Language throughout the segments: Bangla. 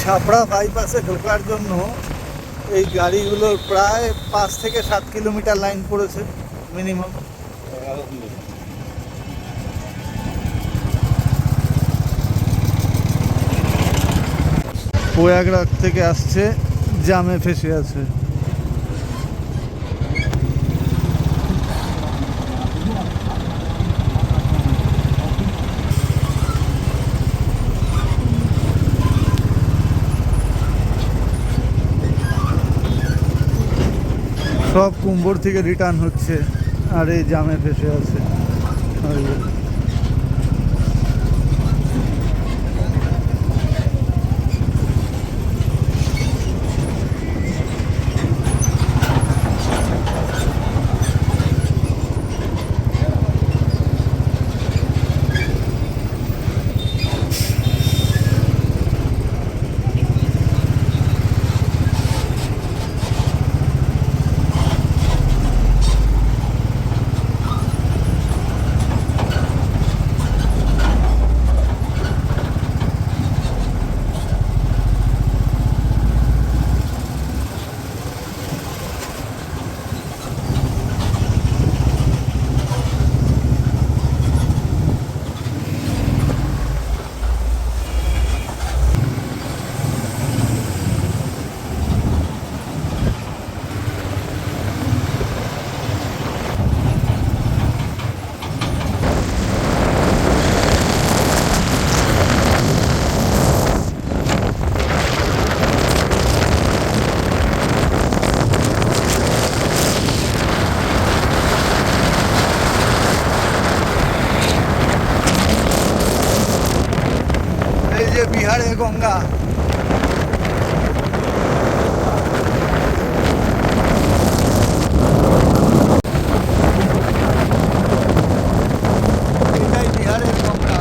ছাপড়া বাইপাসে ঢোকার জন্য এই গাড়িগুলোর প্রায় পাঁচ থেকে সাত কিলোমিটার লাইন পড়েছে মিনিমাম প্রয়াগরাজ থেকে আসছে, জামে ফেসে আছে। সব কুম্ভর থেকে রিটার্ন হচ্ছে। আর এই জামে ফেসে আছে। আর এই- এই যে বিহারের গঙ্গা এটাই বিহারের গঙ্গা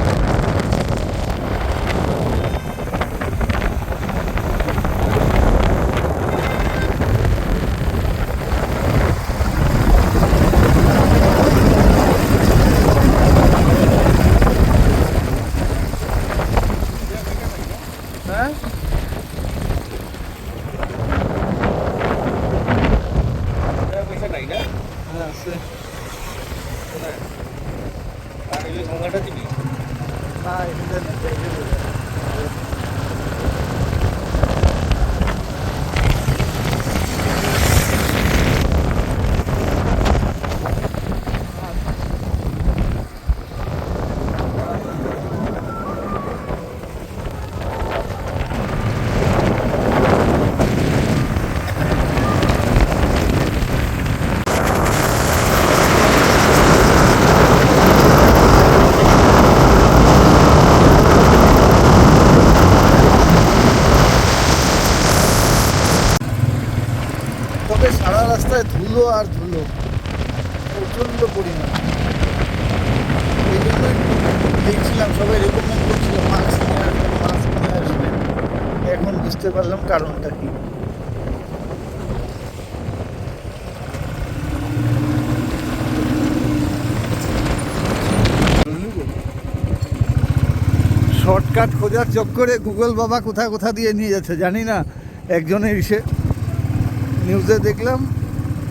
হ্যাঁ পয়সা নাই না হ্যাঁ আছে আর এই গঙ্গাটা দিবি না এটা না, এটা বোঝা যায়। তবে সারা রাস্তায় ধুলো আর ধুলো প্রচণ্ড পরিমাণ। এই দেখছিলাম, সবাই রেকমেন্ড করছিল মাস্ক নিয়ে আসবেন মাস্ক নিয়ে আসবেন এখন বুঝতে পারলাম কারণটা কি। শর্টকাট খোঁজার চক্করে গুগল বাবা কোথায় কোথা দিয়ে নিয়ে যাচ্ছে, জানি না। একজনের ইসে নিউজে দেখলাম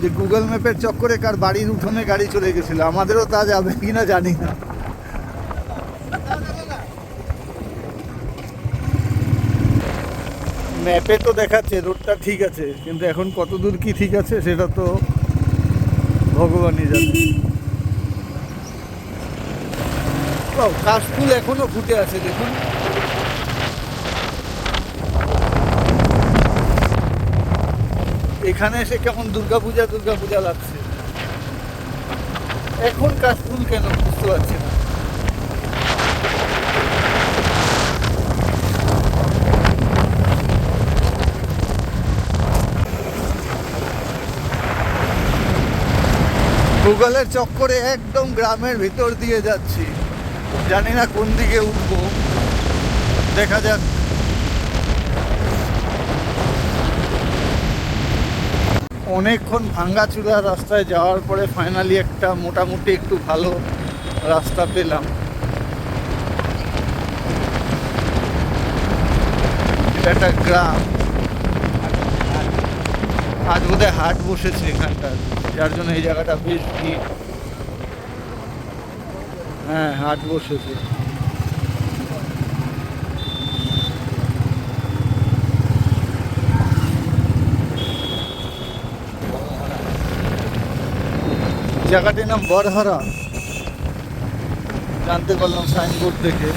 যে গুগল ম্যাপের চক্করে কার বাড়ির উঠোনে গাড়ি চলে গেছিল, আমাদেরও তা যাবে কিনা জানি না। ম্যাপে তো দেখাচ্ছে রোডটা ঠিক আছে, কিন্তু এখন কত দূর কি ঠিক আছে সেটা তো ভগবানই জানে। কাশফুল এখনও ফুটে আছে, দেখুন। এখানে এসে কেমন দুর্গাপূজা দুর্গাপূজা লাগছে। এখন কাশফুল কেন বুঝতে পারছি না। গুগলের চক্করে একদম গ্রামের ভিতর দিয়ে যাচ্ছি। জানি না কোন দিকে উঠবো। দেখা যাক। অনেকক্ষণ ভাঙ্গাচুরা রাস্তায় যাওয়ার পরে ফাইনালি একটা মোটামুটি একটু ভালো রাস্তা পেলাম। এটা একটা গ্রাম। আজ বোধহয় হাট বসেছে এখানটা যার জন্য এই জায়গাটা বেশ ভিড়। হ্যাঁ হাট বসেছে। জায়গাটির নাম বরহরা জানতে পারলাম সাইনবোর্ড থেকে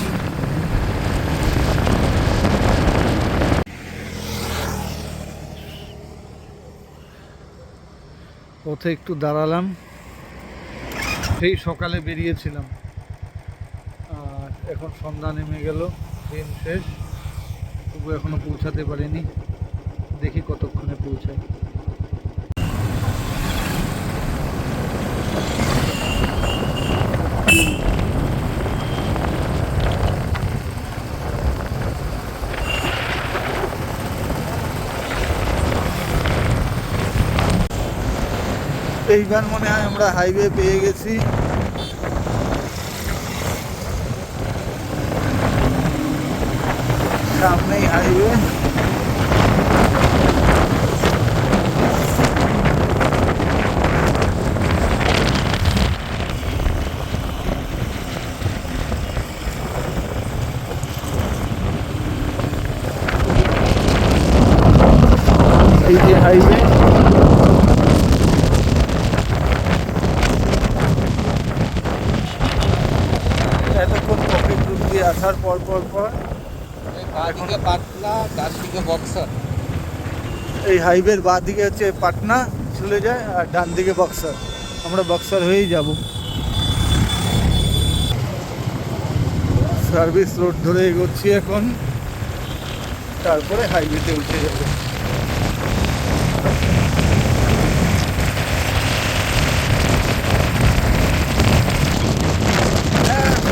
পথে একটু দাঁড়ালাম। সেই সকালে বেরিয়েছিলাম। আর এখন সন্ধ্যা নেমে গেল, দিন শেষ। তবু এখনও পৌঁছাতে পারিনি। দেখি কতক্ষণে পৌঁছায়। এইবার মনে হয় আমরা হাইওয়ে পেয়ে গেছি। সামনেই হাইওয়ে এই যে হাইওয়ে এতক্ষণ পকেট রুট দিয়ে আসার পর পর পর বাদিকে পাটনা ডান দিকে বক্সার এই হাইওয়ের বাঁ দিকে হচ্ছে পাটনা চলে যায় আর ডান দিকে বক্সার। আমরা বক্সার হয়েই যাব। সার্ভিস রোড ধরে এগোচ্ছি এখন। তারপরে হাইওয়েতে উঠে যাব।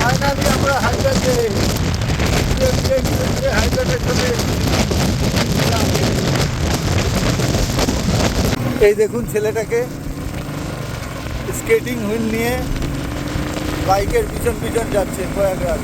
আমরা হাইওয়েতে হাইওয়েতে চলে। এই দেখুন ছেলেটাকে স্কেটিং হুইল নিয়ে বাইকের পিছন পিছন যাচ্ছে প্রয়াগরাজ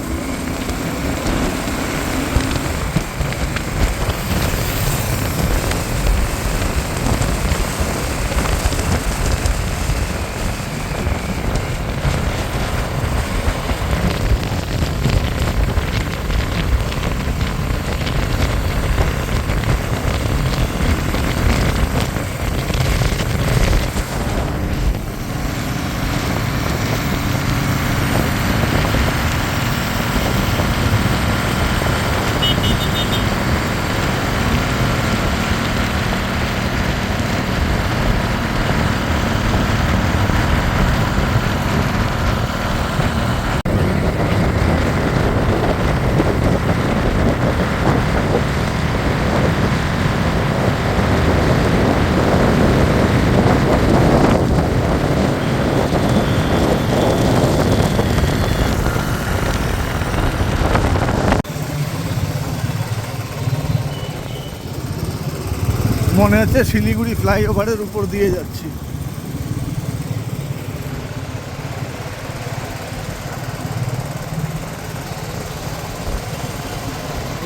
মনে হচ্ছে শিলিগুড়ি ফ্লাইওভারের উপর দিয়ে যাচ্ছি।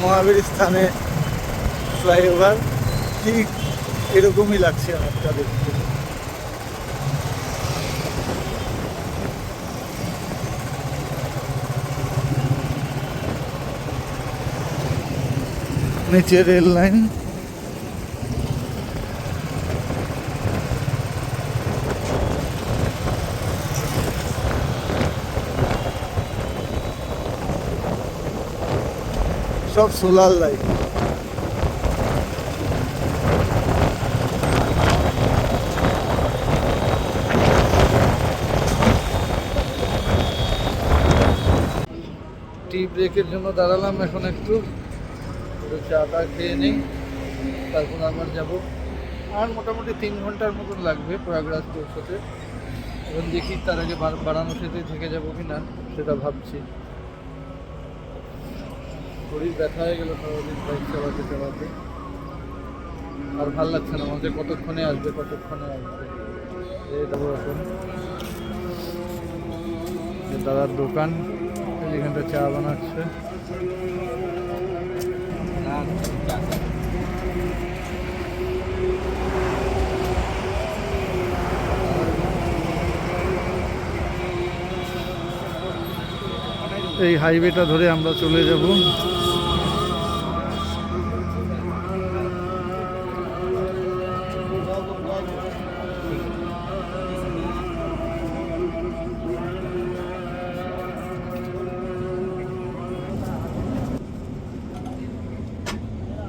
মহাবীর স্থানে ফ্লাইওভার, ঠিক এরকমই লাগছে আমারটা দেখতে। নিচে রেল লাইন। সব সোলার লাইট টি ব্রেকের জন্য দাঁড়ালাম এখন একটু। একটু চা টা খেয়ে নিই, তারপর আবার যাব। আর মোটামুটি তিন ঘণ্টার মতন লাগবে প্রয়াগরাজ পৌঁছতে। এখন দেখি তার আগে বা- বারাণসীতে থেকে যাব কি না সেটা ভাবছি। শরীর ব্যথা হয়ে গেল সারাদিন বাইক চালাতে চালাতে। আর ভালো লাগছে না আমাদের কতক্ষণে আসবে কতক্ষণে আসবে? এই দেবো এখন। দাদার দোকান যেখানটা চা বানাচ্ছে। এই হাইওয়েটা ধরে আমরা চলে যাব।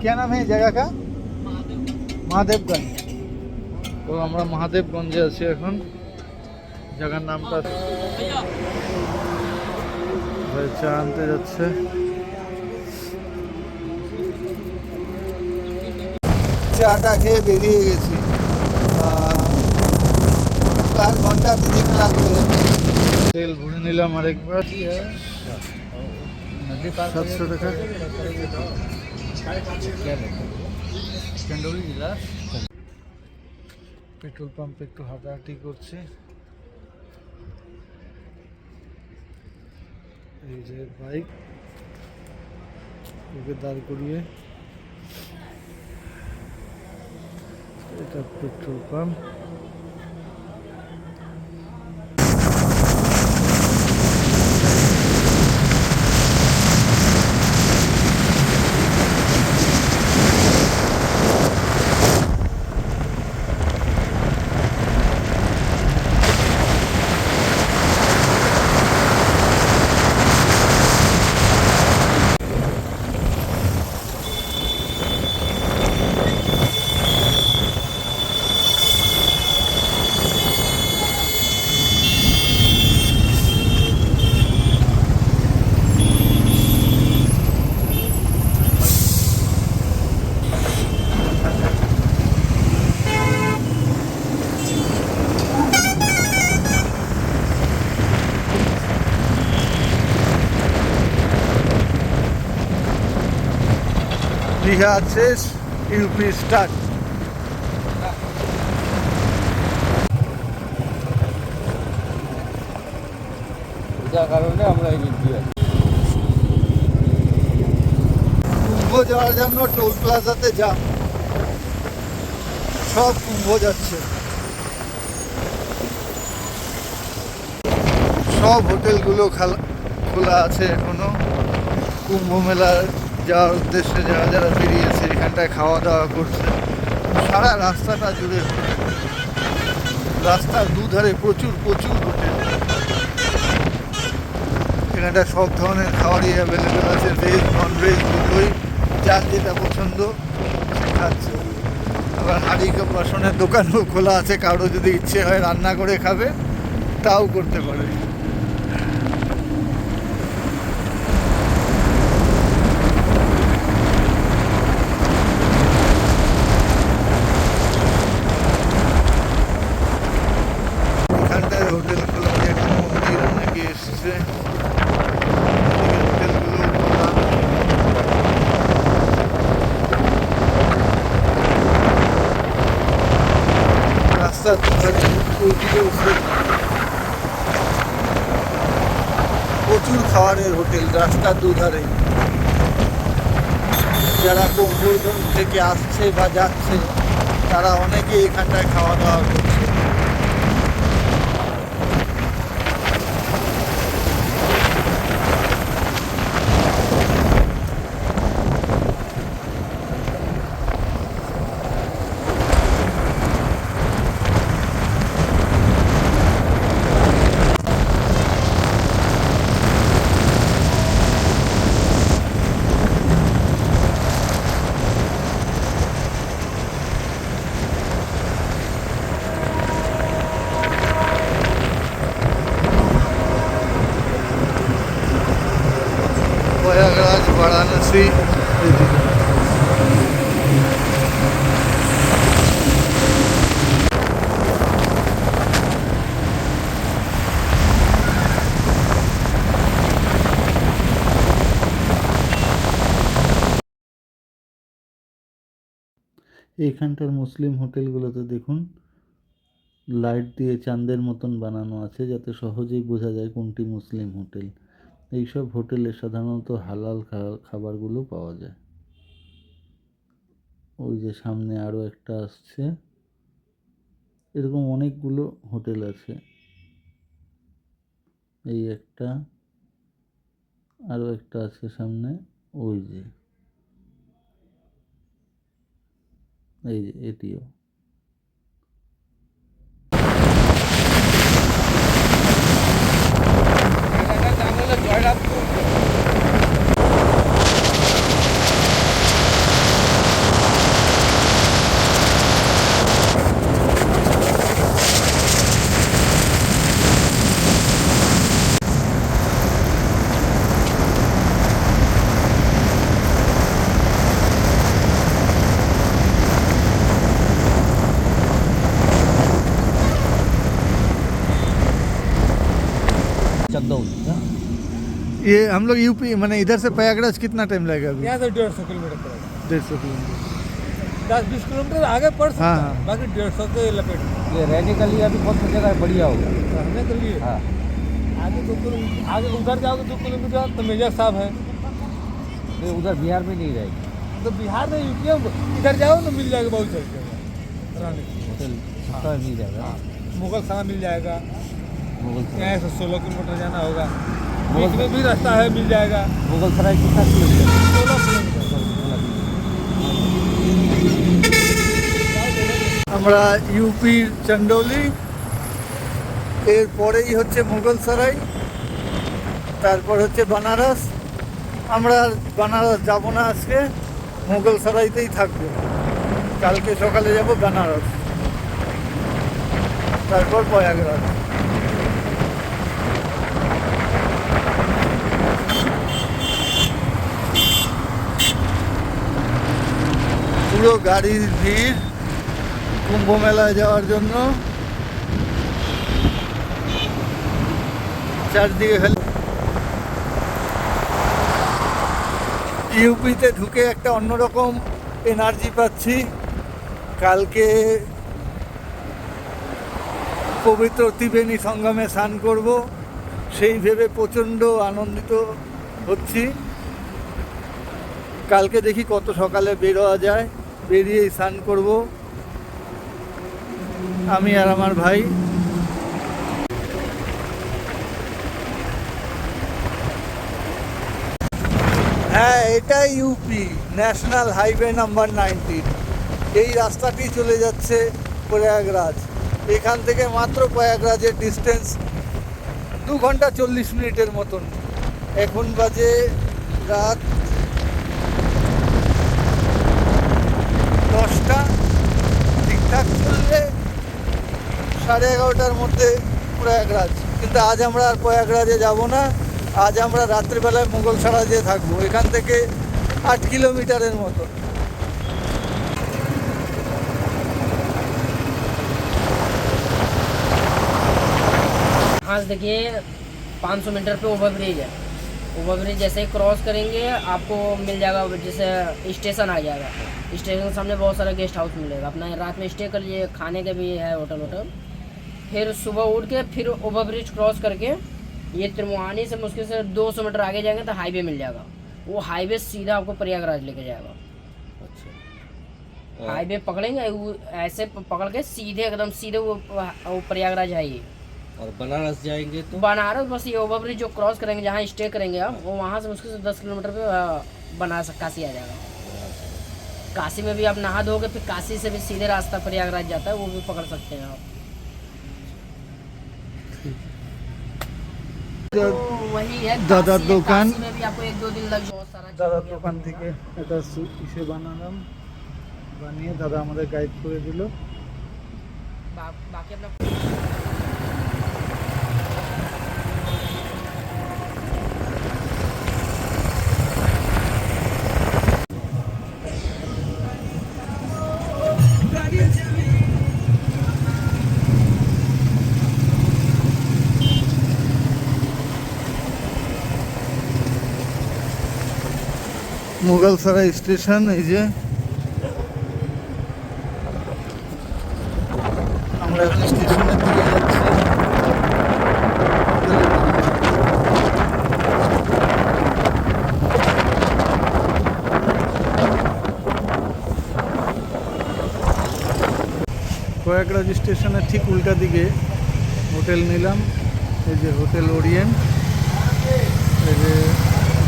क्या नाम है जगह का মহাদেবগঞ্জ তো আমরা মহাদেবগঞ্জে আছি এখন জায়গার নামটা ভাই চা আনতে যাচ্ছে চাটা খেয়ে বেরিয়ে গেছি চার ঘন্টা তিনেক লাগবে তেল ভরে নিলাম আরেকবার সাতশো টাকা পেট্রোল পাম্পে একটু হাঁটাহাঁটি করছে। এই যে বাইক ওকে দাঁড় করিয়ে। এটা পেট্রোল পাম্প। বিহার শেষ ইউপি স্টার্ট। যার কারণে আমরা দিক কুম্ভ যাওয়ার জন্য টোল প্লাজাতে যা। সব কুম্ভ যাচ্ছে। সব হোটেলগুলো খালা- খোলা আছে এখনও। কুম্ভ মেলা যাওয়ার উদ্দেশ্যে যারা যারা বেরিয়েছে এখানটায় খাওয়া দাওয়া করছে। সারা রাস্তাটা জুড়ে রাস্তার দুধারে প্রচুর প্রচুর হোটেল। এখানটা সব ধরনের খাবারই অ্যাভেলেবেল আছে ভেজ নন ভেজ দুটোই। যার যেটা পছন্দ, খাচ্ছে। আবার হাঁড়ি বাসনের দোকানও খোলা আছে, কারও যদি ইচ্ছে হয় রান্না করে খাবে, তাও করতে পারে এখানটায় হোটেল খোলা আছে একটা মন্দির অনেকে এসছে এদিকে হোটেলগুলো খোলা রাস্তার দুধারে ওইদিকে উঠে প্রচুর খাবারের হোটেল রাস্তার দুধারে যারা কুম্ভলগঞ্জ থেকে আসছে বা যাচ্ছে তারা অনেকে এখানটায় খাওয়া দাওয়া করছে। এইখানটার মুসলিম হোটেলগুলোতে দেখুন, লাইট দিয়ে চাঁদের মতন বানানো আছে যাতে সহজেই বোঝা যায় কোনটি মুসলিম হোটেল। এইসব হোটেলে সাধারণত হালাল খাবারগুলো পাওয়া যায়। ওই যে সামনে আরও একটা আসছে। এরকম অনেকগুলো হোটেল আছে। এই একটা আরও একটা আছে সামনে, ওই যে। এই যে এটিও ये हम लोग यूपी मैंने इधर से प्रयागराज कितना टाइम लगेगा अभी? यहाँ से डेढ़ सौ किलोमीटर पड़ेगा। डेढ़ सौ किलोमीटर। दस बीस किलोमीटर आगे पड़ सकता हाँ, है हाँ। बाकी डेढ़ सौ के लपेट। ये रहने के लिए अभी बहुत सी जगह बढ़िया होगा रहने के लिए? हाँ। आगे दो किलोमीटर आगे उधर जाओगे दो किलोमीटर तो मेजर साहब है। ये उधर बिहार में नहीं रहेगी। तो बिहार में यूपी में इधर जाओ तो मिल जाएगा बहुत सारी जगह। रहने के लिए। होटल मिल जाएगा। मुगल सरा मिल जाएगा। मुगल यहाँ से सोलह किलोमीटर जाना होगा। बीच में भी रास्ता है मिल जाएगा मुगल सराय कितना किलोमीटर सोलह किलोमीटर আমরা ইউপির চন্ডৌলি এর পরেই হচ্ছে মুঘল সরাই তারপর হচ্ছে বানারস আমরা আর বানারস যাব না আজকে মুঘল সরাইতেই থাকবো কালকে সকালে যাব বেনারস তারপর প্রয়াগরাজ পুরো গাড়ির ভিড় কুম্ভ মেলায় যাওয়ার জন্য। চারদিকে খালি ইউপিতে ঢুকে একটা অন্যরকম এনার্জি পাচ্ছি। কালকে পবিত্র ত্রিবেণী সঙ্গমে স্নান করব। সেই ভেবে প্রচণ্ড আনন্দিত হচ্ছি। কালকে দেখি কত সকালে বেরোয়া যায়। বেরিয়েই স্নান করব। আমি আর আমার ভাই। হ্যাঁ এটা UP national highway number nineteen এই রাস্তাটি চলে যাচ্ছে প্রয়াগরাজ। এখান থেকে মাত্র প্রয়াগরাজের ডিস্টেন্স দু ঘণ্টা চল্লিশ মিনিটের মতন। এখন বাজে রাত দশটা ঠিকঠাক চললে সাড়ে এগারোটার মধ্যে প্রয়াগরাজ কিন্তু আজ আমরা আর প্রয়াগরাজে যাব না আজ আমরা রাত্রিবেলায় মুঘল সারাজে থাকবো এখান থেকে আট কিলোমিটারের মতো यहाँ से देखिए 500 मीटर पे ओवर ब्रिज है ओवर ब्रिज जैसे ही क्रॉस करेंगे आपको मिल जाएगा जैसे स्टेशन आ जाएगा। स्टेशन के सामने बहुत सारा गेस्ट हाउस मिलेगा। अपना रात में स्टे कर लिए खाने के भी है होटल वोटल। फिर सुबह उठ के फिर ओवर ब्रिज क्रॉस करके ये त्रिमुहानी से मुश्किल से 200 मीटर आगे जाएँगे तो हाईवे मिल जाएगा। वो हाईवे सीधा आपको प्रयागराज लेके जाएगा। अच्छा। हाईवे पकड़ेंगे ऐसे पकड़ के सीधे एकदम सीधे वो वो प्रयागराज है ये और बनारस जाएंगे तो बनारस बस ये ओवरब्रिज जो क्रॉस करेंगे जहाँ स्टे करेंगे आप वो वहाँ से मुश्किल से दस किलोमीटर पे अ, बनारस काशी आ जाएगा काशी में भी आप नहा धोगे फिर काशी से भी सीधे रास्ता प्रयागराज जाता है वो भी पकड़ सकते हैं आप तो वही है दादा काशी- दुकान। काशी में भी आपको एक दो दिन लग बहुत सारा দাদার चीज़ দোকান থেকে একটা সু- ইসে বানালাম বানিয়ে দাদা আমাদের গাইড করে দিল बा- बाकी মোগলসারা স্টেশন, এই যে। আমরা দিকে যাচ্ছি। স্টেশনের ঠিক উল্টা দিকে হোটেল নিলাম। এই যে হোটেল ওরিয়েন্ট। এই যে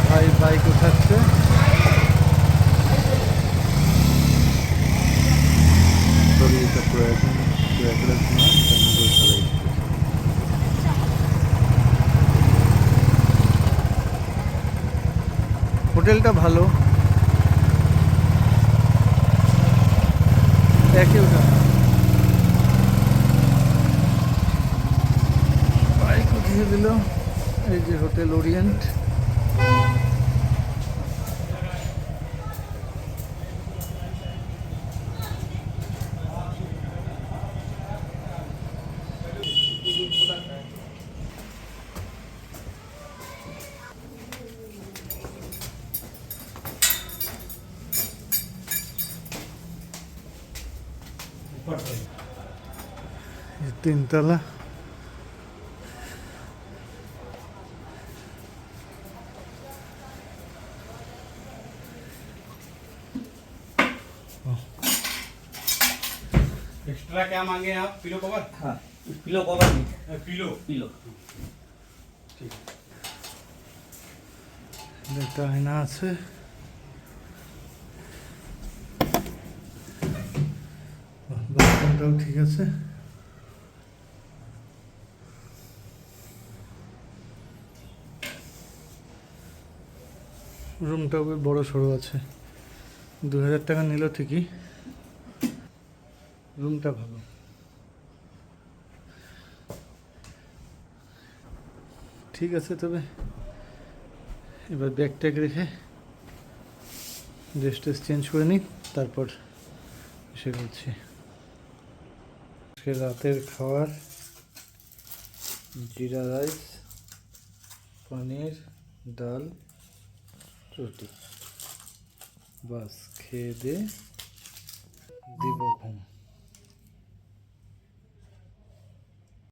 ভাই বাইক উঠাচ্ছে। প্রয়াগ প্রয়াগরাজ হোটেলটা ভালো। একই ওটা বাইক উঠিয়ে দিল। এই যে হোটেল ওরিয়েন্ট। তিনতলা एक्स्ट्रा क्या मांगे आप पिलो कवर हाँ पिलो कवर नहीं पिलो पिलो একটা আয়না আছে বাথরুমটাও ঠিক আছে। রুমটাও বেশ বড় সড়ো আছে। দু হাজার টাকা নিল ঠিকই। রুমটা ভালো। ঠিক আছে তবে। এবার ব্যাগ ট্যাগ রেখে ড্রেস ট্রেস চেঞ্জ করে নিই, তারপর এসে করছি। আজকে রাতের খাবার জিরা রাইস পনির ডাল রুটি। বাস খেয়ে দিয়ে দিব ঘুম।